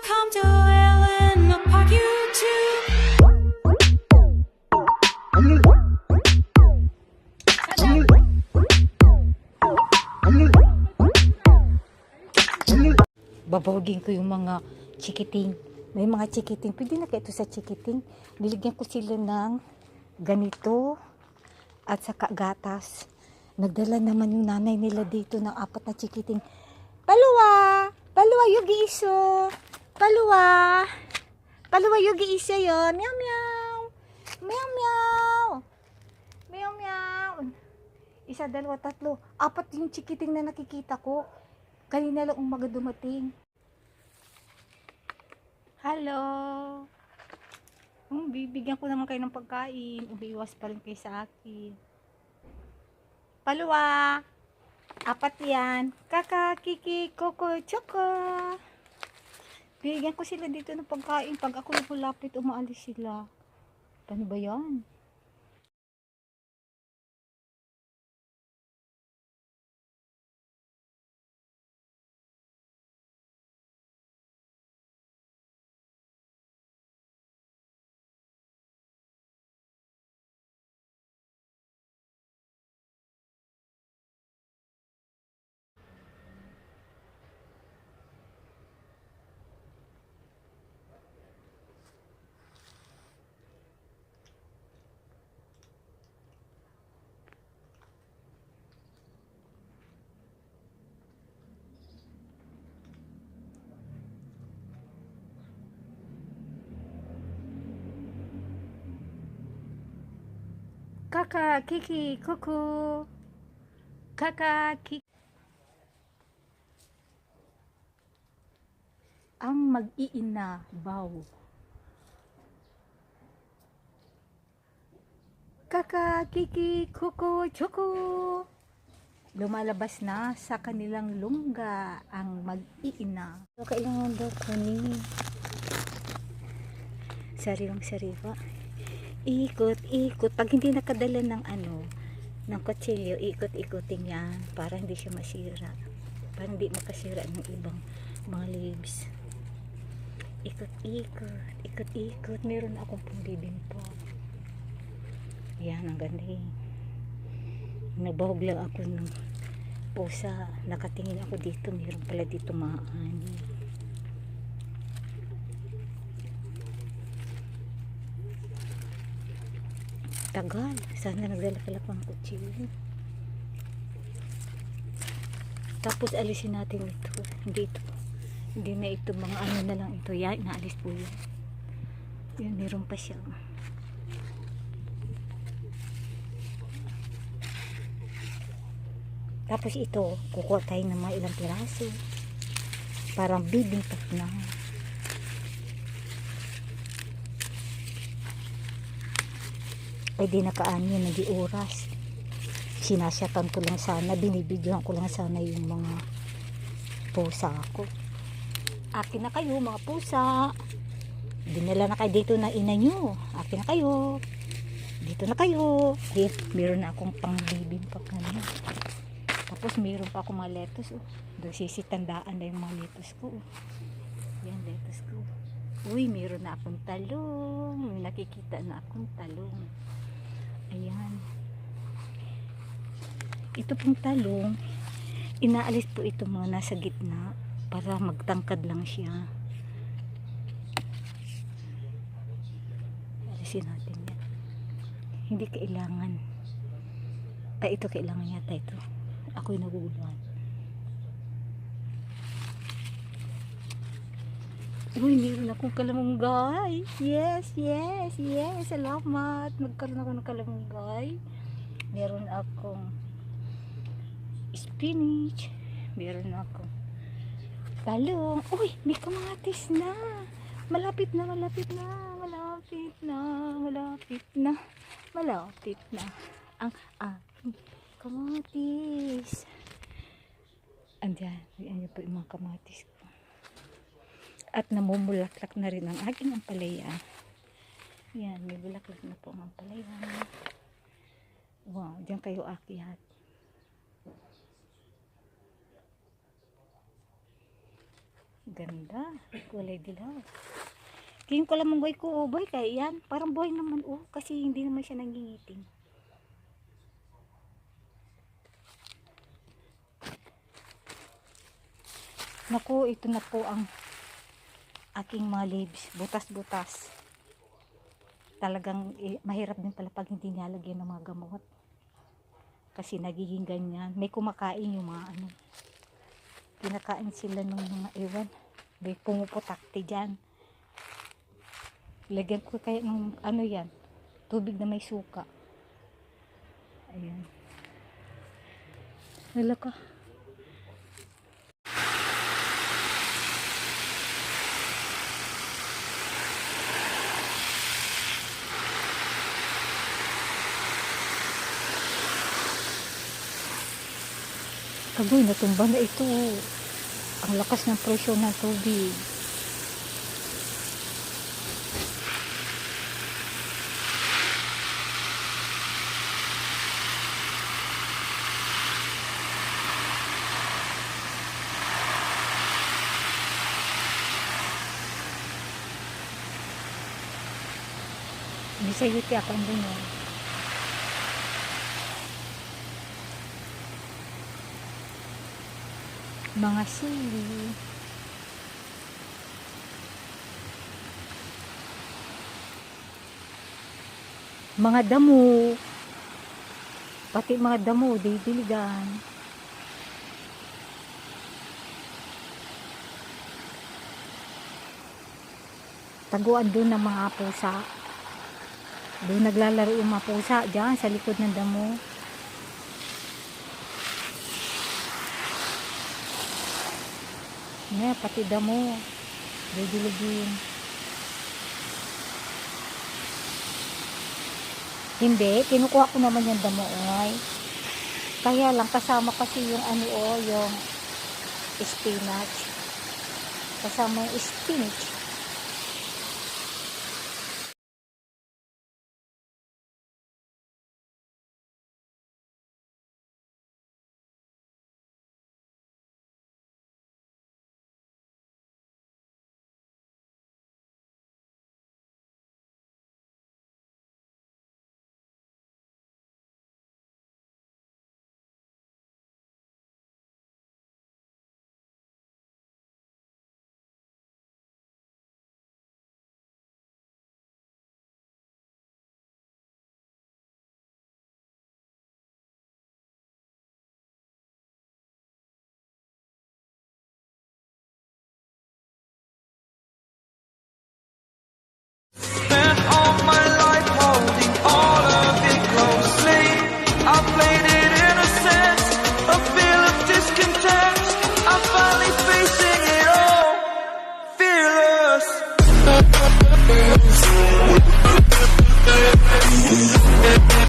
Welcome to Ellen Park YouTube. babawagin ko yung mga chikiting. May mga chikiting. Pwede na kaya ito sa chikiting. Niligyan ko sila ng ganito at saka gatas. Nagdala naman yung nanay nila dito ng apat na chikiting. Paluwa! Paluwa yugi iso! Paluwa! Paluwa yugi iso yon. Meow meow! Meow meow! Meow meow! Isa, dalawa, tatlo. Apat yung chikiting na nakikita ko. Kanina lang umaga dumating. Hello. Um, bibigyan ko naman kayo ng pagkain. Umiiwas pa rin kayo sa akin. Paluwa. Apat yan. Kaka, kiki, koko, choco. Bigyan ko sila dito ng pagkain. Pag ako lumulapit, umaalis sila. Paano ba yan? Kaka, kiki, kuku. Kaka, kiki. Ang mag-iina, baw. Kaka, kiki, kuku, chuku. Lumalabas na sa kanilang lungga ang mag-iina. So, kailangan daw kunin. Sariwang sariwa ikot, ikot. Pag hindi nakadala ng ano, ng kutsilyo, ikot-ikotin yan para hindi siya masira. Para hindi makasira ng ibang mga leaves. Ikot, ikot, ikot, ikot. Meron akong pambibin po. Yan, ang galing. Nabahog lang ako ng pusa. Nakatingin ako dito. Meron pala dito mga ani. Tagal. Sana nagdala pala pang kutsilyo? Tapos alisin natin ito. Hindi ito. Hindi na ito. Mga ano na lang ito. Yan inaalis po yan yan meron pa siya. Tapos ito kukuha tayo ng mga ilang piraso. Parang bibingkat na ay di nakaano na di oras. Sinasyatan ko lang sana binibidyohan ko lang sana yung mga pusa ko. Akin na kayo mga pusa. Dinala na kayo dito na ina nyo. Akin na kayo. Dito na kayo. Here, meron na akong pangbibin pa kanina tapos meron pa akong mga lettuce oh. doon sisitandaan na yung mga lettuce ko oh. yan lettuce ko. Uy meron na akong talong. Nakikita na akong talong Ayan. Ito pong talong, inaalis po ito mga nasa gitna para magtangkad lang siya. Alisin natin yan. Hindi kailangan. Ay, ito kailangan yata ito. Ako'y naguguluhan. Uy, meron akong kalamunggay. Yes, yes, yes. Salamat. Nagkaroon ako ng kalamunggay. Meron akong spinach. Meron akong talong. Uy, may kamatis na. Malapit na, malapit na. Malapit na, malapit na. Malapit na. Ang aking kamatis. Andiyan. Ayan po yung mga kamatis ko at namumulaklak na rin ang aking ampalaya. Yan, may bulaklak na po ang ampalaya. Wow, diyan kayo akyat. Ganda. Kulay dilaw. Kiyong ko lamang boy ko, oh, boy, kaya yan. Parang boy naman, oh. Kasi hindi naman siya nangingiting. Naku, ito na po ang aking mga leaves. Butas-butas. Talagang eh, mahirap din pala pag hindi nilalagyan ng mga gamot. Kasi nagiging ganyan. May kumakain yung mga ano. Kinakain sila ng mga ewan. May pumuputakti dyan. Lagyan ko kaya ng ano yan. Tubig na may suka. Ayan. Wala ka. Kagoy, natumba na ito. Ang lakas ng presyo ng tubig. Bisayuti ako ang ganyan. Mga sili. Mga damo. Pati mga damo, didiligan. Taguan doon ng mga pusa. Doon naglalaro yung mga pusa dyan sa likod ng damo. Yeah, pati damo. Didiligin. Hindi, kinukuha ko naman yung damo, oy. Kaya lang kasama kasi yung ano oh, yung spinach. Kasama yung spinach.